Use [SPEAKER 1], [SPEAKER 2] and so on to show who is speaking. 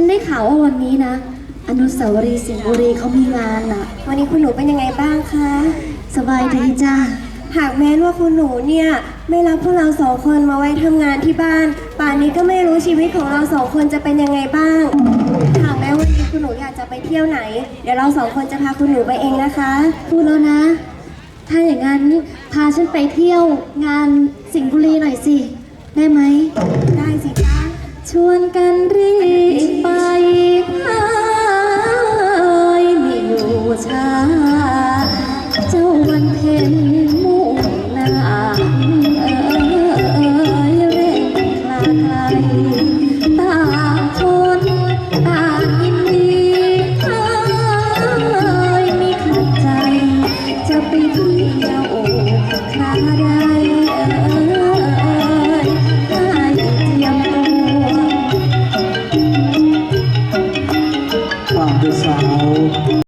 [SPEAKER 1] ฉันได้ข่าวว่าวันนี้นะ อนุสาวรีย์สิงห์บุรีเขามีงานน่ะ
[SPEAKER 2] วันนี้คุณหนูเป็นยังไงบ้างคะ
[SPEAKER 1] สบายดีจ้า
[SPEAKER 2] หากแม้นว่าคุณหนูเนี่ยไม่รับพวกเราสองคนมาไว้ทำงานที่บ้าน ป่านนี้ก็ไม่รู้ชีวิตของเราสองคนจะเป็นยังไงบ้าง หากแม้วันนี้คุณหนูอยากจะไปเที่ยวไหน เดี๋ยวเราสองคนจะพาคุณหนูไปเองนะคะ
[SPEAKER 1] พูดแล้วนะ ถ้าอย่างนั้นพาฉันไปเที่ยวงานสิงห์บุรีหน่อยสิ ได้ไหม
[SPEAKER 2] ได้สิจ้า
[SPEAKER 1] ชวนกันรีบ ช้า เจ้าวันเพ็ญมุ่งหน้าเอ่ยเร่งคลาไกล